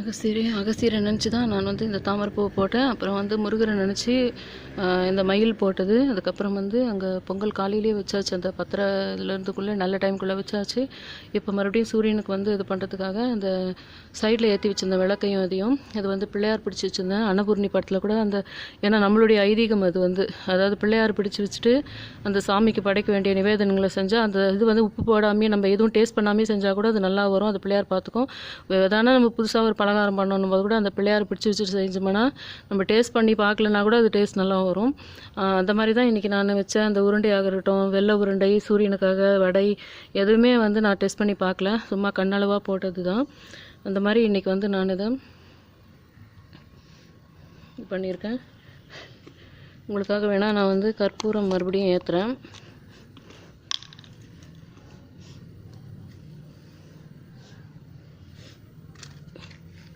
அகஸ்தியரை அகசீரை நினச்சி தான் நான் வந்து இந்த தாமரைப்பூவை போட்டேன். அப்புறம் வந்து முருகரை நினச்சி இந்த மயில் போட்டது. அதுக்கப்புறம் வந்து அங்கே பொங்கல் காலையிலேயே வச்சாச்சு. அந்த பத்திர இதுலேருந்துக்குள்ளே நல்ல டைம்குள்ளே வச்சாச்சு. இப்போ மறுபடியும் சூரியனுக்கு வந்து இது பண்ணுறதுக்காக அந்த சைடில் ஏற்றி வச்சிருந்த விளக்கையும் அதையும் அது வந்து பிள்ளையார் பிடிச்சி வச்சுருந்தேன். அன்னபூர்ணி படத்தில் கூட அந்த ஏன்னா நம்மளுடைய ஐதீகம் அது வந்து. அதாவது பிள்ளையார் பிடிச்சி வச்சுட்டு அந்த சாமிக்கு படைக்க வேண்டிய நிவேதனங்களை செஞ்சால் அந்த இது வந்து உப்பு போடாமே நம்ம எதுவும் டேஸ்ட் பண்ணாமே செஞ்சால் கூட அது நல்லா வரும். அது பிள்ளையார் பார்த்துக்கும். எதனா நம்ம புதுசாக ஒரு பலகாரம் பண்ணணும் போது கூட அந்த பிள்ளையார் பிடிச்சி வச்சுட்டு செஞ்சோம்னா நம்ம டேஸ்ட் பண்ணி பார்க்கலனா கூட அது டேஸ்ட் நல்லா வரும். அந்த மாதிரி தான் இன்றைக்கி நான் வச்ச அந்த உருண்டையாக இருக்கட்டும் வெள்ளை உருண்டை சூரியனுக்காக வடை எதுவுமே வந்து நான் டெஸ்ட் பண்ணி பார்க்கல. சும்மா கண்ணளவாக போட்டது தான் அந்த மாதிரி இன்றைக்கி வந்து நான் இதை பண்ணியிருக்கேன். உங்களுக்காக வேணால் நான் வந்து கற்பூரம் மறுபடியும் ஏற்றுறேன்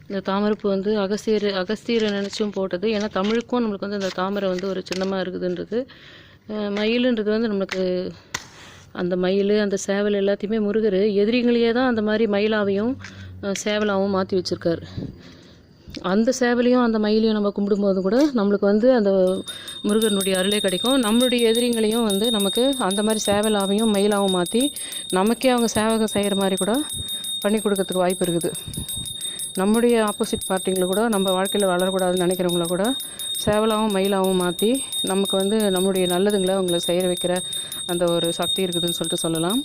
இந்த தாமரைப்பூ வந்து அகஸ்தியர் அகஸ்தியரை நினச்சும் போட்டது. ஏன்னா தமிழுக்கும் நம்மளுக்கு வந்து அந்த தாமரை வந்து ஒரு சின்னமாக இருக்குதுன்றது. மயிலுன்றது வந்து நம்மளுக்கு அந்த மயில் அந்த சேவல் எல்லாத்தையுமே முருகர் எதிரிங்களையே தான் அந்த மாதிரி மயிலாவையும் சேவலாகவும் மாற்றி வச்சுருக்காரு. அந்த சேவலையும் அந்த மயிலையும் நம்ம கும்பிடும்போது கூட நம்மளுக்கு வந்து அந்த முருகனுடைய அருளே கிடைக்கும். நம்மளுடைய எதிரிங்களையும் வந்து நமக்கு அந்த மாதிரி சேவலாவையும் மயிலாகவும் மாற்றி நமக்கே அவங்க சேவகம் செய்கிற மாதிரி கூட பண்ணி கொடுக்கறதுக்கு வாய்ப்பு இருக்குது. நம்முடைய ஆப்போசிட் பார்ட்டிங்களை கூட நம்ம வாழ்க்கையில் வளரக்கூடாதுன்னு நினைக்கிறவங்கள கூட சேவலாகவும் மயிலாகவும் மாற்றி நமக்கு வந்து நம்முடைய நல்லதுங்களை அவங்கள செய்ய வைக்கிற அந்த ஒரு சக்தி இருக்குதுன்னு சொல்லிட்டு சொல்லலாம்.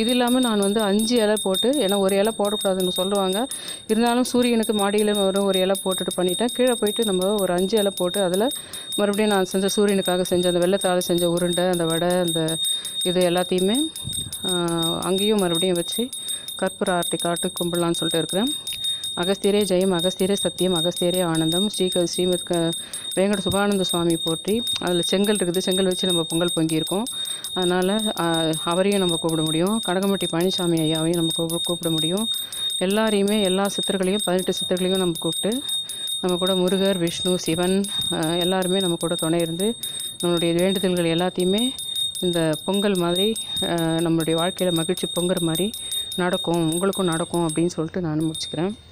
இது இல்லாமல் நான் வந்து அஞ்சு இலை போட்டு ஏன்னா ஒரு இலை போடக்கூடாதுன்னு சொல்லுவாங்க. இருந்தாலும் சூரியனுக்கு மாடியில் வரும் ஒரு இலை போட்டுட்டு பண்ணிட்டேன். கீழே போயிட்டு நம்ம ஒரு அஞ்சு இலை போட்டு அதில் மறுபடியும் நான் செஞ்ச சூரியனுக்காக செஞ்ச அந்த வெள்ளத்தால் செஞ்ச உருண்டை அந்த வடை அந்த இது எல்லாத்தையுமே அங்கேயும் மறுபடியும் வச்சு கற்பூர ஆர்த்தி காட்டு கும்பிடலான்னு சொல்லிட்டு இருக்கிறேன். அகஸ்தியரே ஜெயம் அகஸ்தியரே சத்தியம் அகஸ்தியரே ஆனந்தம். ஸ்ரீக ஸ்ரீமத் க வேங்கட சுபானந்த சுவாமி போற்றி அதில் செங்கல் இருக்குது. செங்கல் வச்சு நம்ம பொங்கல் பொங்கியிருக்கோம். அதனால் அவரையும் நம்ம கூப்பிட முடியும். கடகமட்டி பழனிசாமி ஐயாவையும் நம்ம கூப்பிட கூப்பிட முடியும். எல்லாரையுமே எல்லா சித்தர்களையும் பதினெட்டு சித்தர்களையும் நம்ம கூப்பிட்டு நம்ம கூட முருகர் விஷ்ணு சிவன் எல்லாருமே நம்ம கூட துணை இருந்து நம்மளுடைய வேண்டுதல்கள் எல்லாத்தையுமே இந்த பொங்கல் மாதிரி நம்மளுடைய வாழ்க்கையில் மகிழ்ச்சி பொங்குற மாதிரி நடக்கும். உங்களுக்கும் நடக்கும் அப்படின்னு சொல்லிட்டு நான் முடிச்சுக்கிறேன்.